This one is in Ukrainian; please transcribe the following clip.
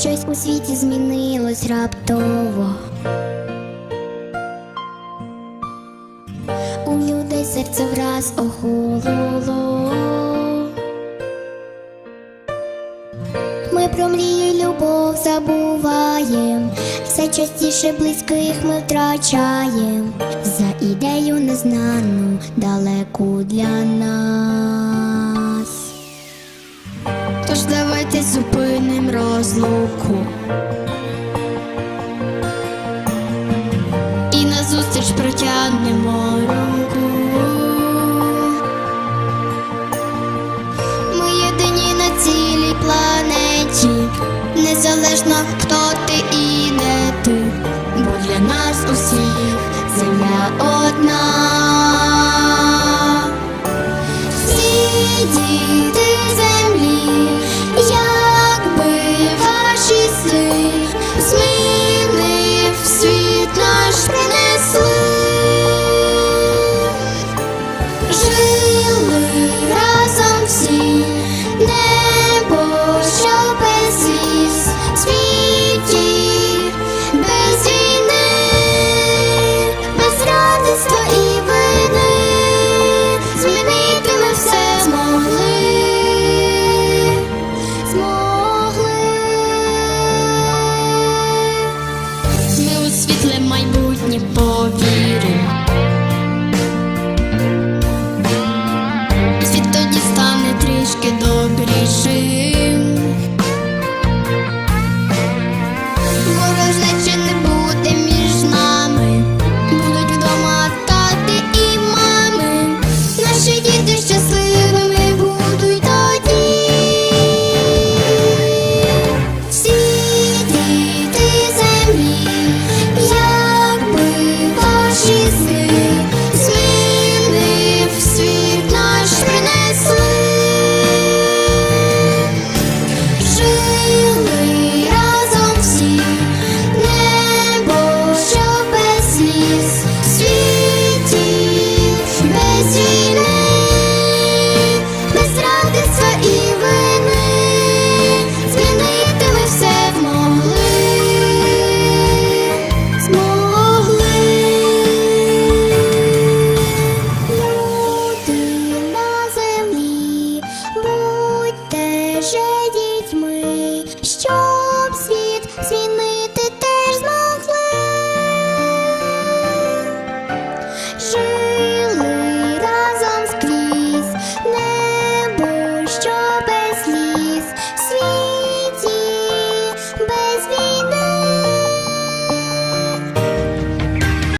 щось у світі змінилось раптово. У людей серце враз охололо. Ми про мрію любов забуваєм, все частіше близьких ми втрачаєм за ідею незнану, далеку для нас давайте зупиним розлуку. І назустріч протягнемо руку. Ми єдині на цілій планеті, незалежно хто ти і де ти, бо для нас усіх земля одна.